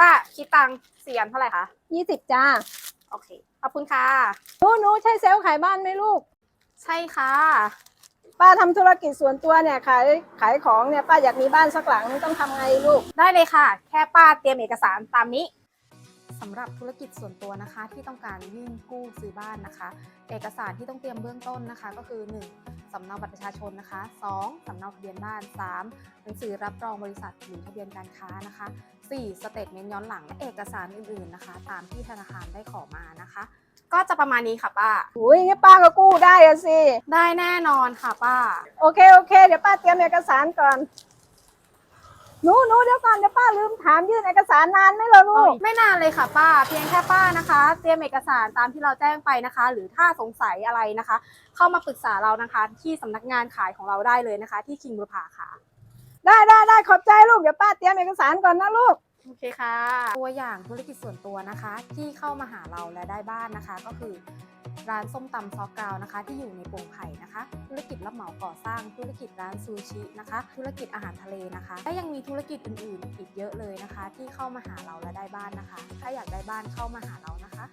ป้าคิดตังค์สี่อันเท่าไหร่คะยี่สิบจ้า โอเค ขอบคุณค่ะ หนูหนูใช่เซลล์ขายบ้านไหมลูก ใช่ค่ะ ป้าทำธุรกิจส่วนตัวเนี่ยขายขายของเนี่ยป้าอยากมีบ้านสักหลังต้องทำไงลูก ได้เลยค่ะ แค่ป้าเตรียมเอกสารตามนี้ สำหรับธุรกิจส่วนตัวนะคะ ที่ต้องการยื่นกู้ซื้อบ้านนะคะ เอกสารที่ต้องเตรียมเบื้องต้นนะคะ ก็คือ 1. สำเนาบัตรประชาชนนะคะ 2. สำเนาทะเบียนบ้าน 3. หนังสือรับรองบริษัทหรือทะเบียนการค้านะคะ 4. สเตทเมนต์ย้อนหลังและเอกสารอื่นๆนะคะ ตามที่ธนาคารได้ขอมานะคะ ก็จะประมาณนี้ค่ะป้าอุ้ยงั้นป้าก็กู้ได้อะสิ ได้แน่นอนค่ะป้า โอเคโอเค เดี๋ยวป้าเตรียมเอกสารก่อน หนูหนูเดี๋ยวก่อนเดี๋ยวป้าลืมถามยื่นเอกสารนานไหมล่ะลูก ไม่นานเลยค่ะป้า เพียงแค่ป้านะคะ เตรียมเอกสารตามที่เราแจ้งไปนะคะ หรือถ้าสงสัยอะไรนะคะ เข้ามาปรึกษาเรานะคะ ที่สำนักงานขายของเราได้เลยนะคะ ที่คิงบุรพาค่ะ ได้ได้ได้ขอบใจลูกเดี๋ยวป้าเตรียมเอกสารก่อนนะลูก โอเคค่ะ ตัวอย่างธุรกิจส่วนตัวนะคะ ที่เข้ามาหาเราและได้บ้านนะคะ ก็คือ ร้านส้มตำซอกกาวนะคะ ที่อยู่ในโป่งไผ่นะคะ ธุรกิจรับเหมาก่อสร้างธุรกิจร้านซูชินะคะ ธุรกิจอาหารทะเลนะคะ และยังมีธุรกิจอื่นๆ อีกเยอะเลยนะคะ ที่เข้ามาหาเราและได้บ้านนะคะ ถ้าอยากได้บ้านเข้ามาหาเรานะคะ